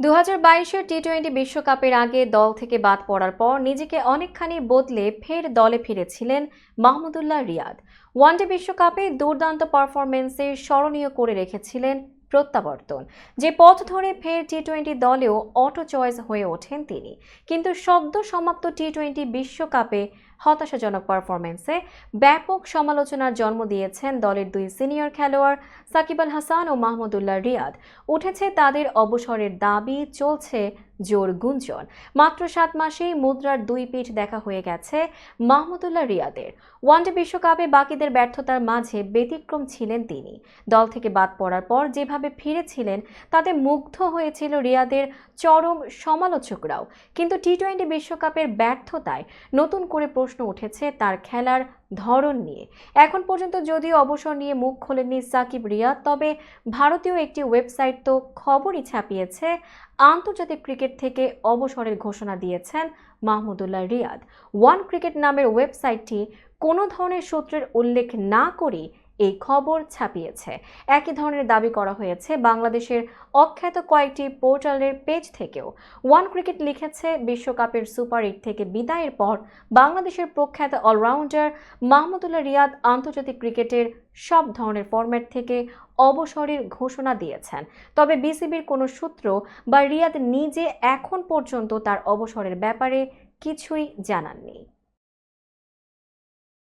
দু হাজার বাইশের টি টোয়েন্টি বিশ্বকাপের আগে দল থেকে বাদ পড়ার পর নিজেকে অনেকখানি বদলে ফের দলে ফিরেছিলেন মাহমুদুল্লাহ রিয়াদ। ওয়ানডে বিশ্বকাপে দুর্দান্ত পারফরমেন্সে স্মরণীয় করে রেখেছিলেন প্রত্যাবর্তন। যে পথ ধরে ফের টি টোয়েন্টি দলেও অটো চয়েস হয়ে ওঠেন তিনি। কিন্তু সদ্য সমাপ্ত টি টোয়েন্টি বিশ্বকাপে হতাশাজনক পারফরমেন্সে ব্যাপক সমালোচনার জন্ম দিয়েছেন দলের দুই সিনিয়র খেলোয়াড় সাকিব আল হাসান ও মাহমুদুল্লাহ রিয়াদ। উঠেছে তাদের অবসরের দাবি, চলছে জোর গুঞ্জন। মাত্র সাত মাসেই মুদ্রার দুই পিঠ দেখা হয়ে গেছে মাহমুদুল্লাহ রিয়াদের। ওয়ানডে বিশ্বকাপে বাকিদের ব্যর্থতার মাঝে ব্যতিক্রম ছিলেন তিনি। দল থেকে বাদ পড়ার পর যেভাবে ফিরেছিলেন, তাতে মুগ্ধ হয়েছিল রিয়াদের চরম সমালোচকরাও। কিন্তু টি টোয়েন্টি বিশ্বকাপের ব্যর্থতায় নতুন করে প্রশ্ন উঠেছে তার খেলার ধরন নিয়ে। এখন পর্যন্ত যদিও অবসর নিয়ে মুখ খোলেননি সাকিব রিয়াদ তবে ভারতীয় একটি ওয়েবসাইট তো খবরই ছাপিয়েছে, আন্তর্জাতিক ক্রিকেট থেকে অবসরের ঘোষণা দিয়েছেন মাহমুদুল্লাহ রিয়াদ। ওয়ান ক্রিকেট নামের ওয়েবসাইটটি কোনো ধরনের সূত্রের উল্লেখ না করে এই খবর ছাপিয়েছে। একই ধরনের দাবি করা হয়েছে বাংলাদেশের অখ্যাত কয়েকটি পোর্টালের পেজ থেকেও। ওয়ান ক্রিকেট লিখেছে, বিশ্বকাপের সুপার এইট থেকে বিদায়ের পর বাংলাদেশের প্রখ্যাত অলরাউন্ডার মাহমুদুল্লাহ রিয়াদ আন্তর্জাতিক ক্রিকেটের সব ধরনের ফরম্যাট থেকে অবসরের ঘোষণা দিয়েছেন। তবে বিসিবির কোনো সূত্র বা রিয়াদ নিজে এখন পর্যন্ত তার অবসরের ব্যাপারে কিছুই জানাননি।